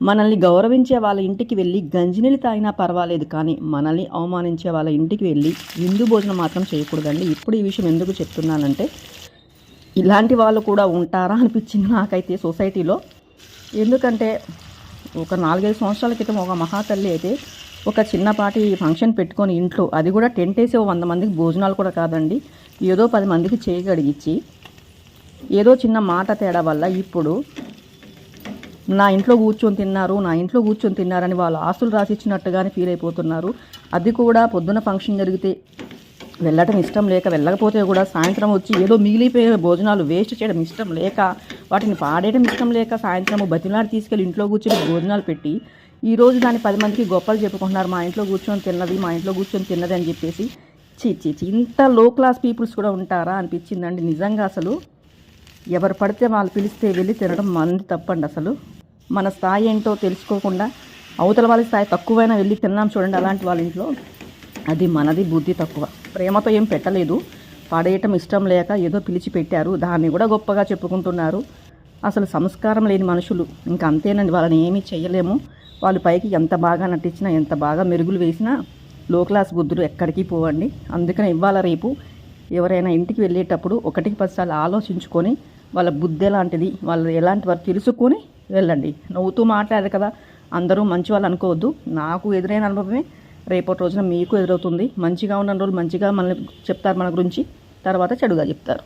మనల్ని గౌరవించే వాళ్ళ ఇంటికి వెళ్ళి గంజినీళ్ళు తాగినా పర్వాలేదు కానీ మనల్ని అవమానించే వాళ్ళ ఇంటికి వెళ్ళి విందు భోజనం మాత్రం చేయకూడదండి. ఇప్పుడు ఈ విషయం ఎందుకు చెప్తున్నానంటే ఇలాంటి వాళ్ళు కూడా ఉంటారా అనిపించింది నాకైతే సొసైటీలో. ఎందుకంటే ఒక నాలుగైదు సంవత్సరాల క్రితం ఒక మహాతల్లి అయితే ఒక చిన్నపాటి ఫంక్షన్ పెట్టుకొని ఇంట్లో అది కూడా టెంట్ వేసి వంద మందికి భోజనాలు కూడా కాదండి. ఏదో పది మందికి చేయగడిగించి ఏదో చిన్న మాట తేడా వల్ల ఇప్పుడు నా ఇంట్లో కూర్చొని తిన్నారు నా ఇంట్లో కూర్చొని తిన్నారని వాళ్ళు ఆస్తులు రాసిచ్చినట్టుగానే ఫీల్ అయిపోతున్నారు. అది కూడా పొద్దున ఫంక్షన్ జరిగితే వెళ్ళటం ఇష్టం లేక వెళ్ళకపోతే కూడా సాయంత్రం వచ్చి ఏదో మిగిలిపోయే భోజనాలు వేస్ట్ చేయడం ఇష్టం లేక వాటిని పాడేయడం ఇష్టం లేక సాయంత్రం బతిలాడి తీసుకెళ్ళి ఇంట్లో కూర్చొని భోజనాలు పెట్టి ఈ రోజు దాన్ని పది మందికి గొప్పలు చెప్పుకుంటున్నారు. మా ఇంట్లో కూర్చొని తిన్నది మా ఇంట్లో కూర్చొని తిన్నది అని చెప్పేసి చీ చీ ఇంత లో క్లాస్ పీపుల్స్ కూడా ఉంటారా అనిపించిందండి. నిజంగా అసలు ఎవరు పడితే వాళ్ళు పిలిస్తే వెళ్ళి తినడం మంది తప్పండి అసలు. మన స్థాయి ఏంటో తెలుసుకోకుండా అవతల వాళ్ళ స్థాయి తక్కువైనా వెళ్ళి తిన్నాం చూడండి అలాంటి వాళ్ళ ఇంట్లో అది మనది బుద్ధి తక్కువ. ప్రేమతో ఏం పెట్టలేదు. పడేయటం ఇష్టం లేక ఏదో పిలిచి పెట్టారు దాన్ని కూడా గొప్పగా చెప్పుకుంటున్నారు. అసలు సంస్కారం లేని మనుషులు. ఇంకా అంతేనండి వాళ్ళని ఏమీ చేయలేము వాళ్ళు పైకి ఎంత బాగా నటించినా ఎంత బాగా మెరుగులు వేసినా లో క్లాస్ బుద్ధులు ఎక్కడికి పోవండి. అందుకని ఇవాళ రేపు ఎవరైనా ఇంటికి వెళ్ళేటప్పుడు ఒకటికి పదిసార్లు ఆలోచించుకొని వాళ్ళ బుద్ధి ఎలాంటిది వాళ్ళు ఎలాంటి వారు తెలుసుకొని వెళ్ళండి. నవ్వుతూ మాట్లాడారు కదా. అందరూ మంచి వాళ్ళు అనుకోవద్దు. నాకు ఎదురైన అనుభవమే రేపటి రోజున మీకు ఎదురవుతుంది. మంచిగా ఉన్న రోజులు మంచిగా మనల్ని చెప్తారు మన గురించి. తర్వాత చెడుగా చెప్తారు.